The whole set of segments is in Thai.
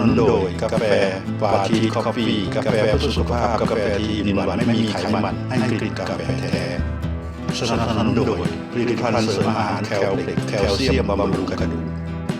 นุนโดยกาแฟปาทีคอฟฟี่กาแฟเพื่อสุขภาพกาแฟที่มีหวานไม่มีไขมันให้กลิ่นกาแฟแท้สนับสนุนโดยผลิตภัณฑ์เสริมอาหารแคลเล็กแคลเซียมบำรุงกระดูก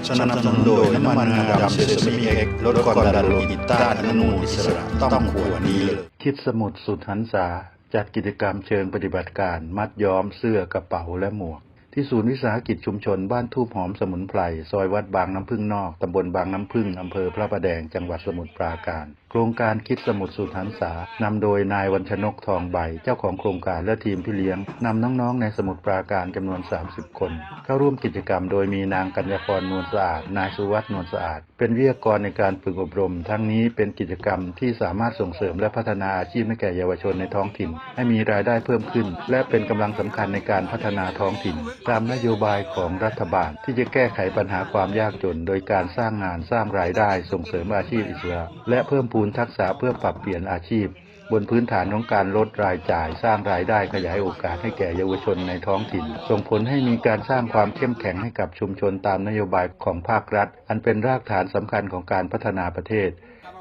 สนับสนุนโดยน้ำมันงาดำเซซามิเอ็กลดความดันโลหิตต้านอนุมูลอิสระต้องขวดนี้เลยคิดสมุดสุดหันษาจัดกิจกรรมเชิงปฏิบัติการมัดย้อมเสื้อกระเป๋าและหมวก ที่ศูนย์วิสาหกิจชุมชนบ้านทูบหอมสมุนไพร ซอยวัดบางน้ำพึ่งนอก ตำบลบางน้ำพึ่งอำเภอพระประแดง จังหวัดสมุทรปราการ ครงการคิดสมุดสุดหันษานำโดยนายวัญชนกทองใบ เจ้าของโครงการและทีมพี่เลี้ยงนำน้องๆ ในสมุทรปราการจำนวน 30 คน เข้าร่วมกิจกรรมโดยมีนางกัญญาพรนวลสะอาด นายสุวัฒน์นวลสะอาด เป็นวิทยากรในการฝึกอบรม ทั้งนี้เป็นกิจกรรมที่สามารถส่งเสริมและพัฒนาอาชีพให้แก่เยาวชนในท้องถิ่น ให้มีรายได้เพิ่มขึ้น และเป็นกำลังสำคัญในการพัฒนาท้องถิ่น ตามนโยบายของรัฐบาล ที่จะแก้ไขปัญหาความยากจน โดยการสร้างงานสร้างรายได้ส่งเสริมอาชีพอิสระและเพิ่มพูนทักษะเพื่อปรับเปลี่ยนอาชีพ บนพื้นฐานของการลดรายจ่าย สร้างรายได้ขยายโอกาสให้แก่เยาวชนในท้องถิ่น ส่งผลให้มีการสร้างความเข้มแข็งให้กับชุมชนตามนโยบายของภาครัฐ อันเป็นรากฐานสำคัญของการพัฒนาประเทศ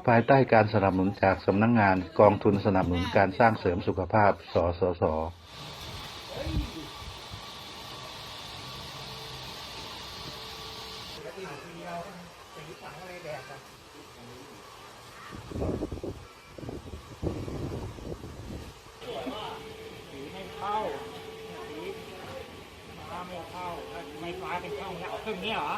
ภายใต้การสนับสนุนจากสำนักงงานกองทุนสนับสนุนการสร้างเสริมสุขภาพ สสสสีไม่เข้าสีฟ้าไม่เข้าไม่ฟ้าเป็นช่องเนี้ยเอาครึ่งนี้เหรอ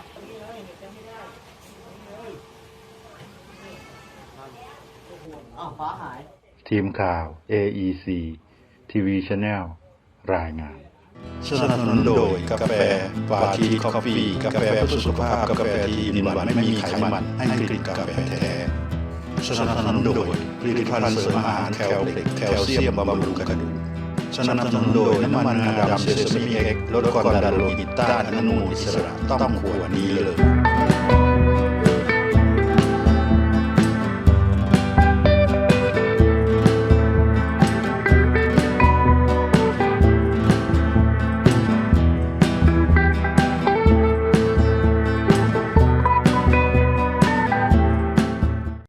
อ้าวฟ้าหาย ทีมข่าว AEC TV Channel รายงานสนับสนุนโดยกาแฟปาทีคอฟฟี่กาแฟเพื่อสุขภาพ กาแฟที่มีหวานไม่มีไขมันให้กลิ่นกาแฟแท้ สนับสนุนโดยผลิตภัณฑ์เสริมอาหารแคลเล็กแคลเซียมบำรุงกระดูกสนับสนุนโดยน้ำมันงาดำเซซามิเอ็กลดความดันโลหิตต้านอนุมูลอิสระต้องขวดนี้เลย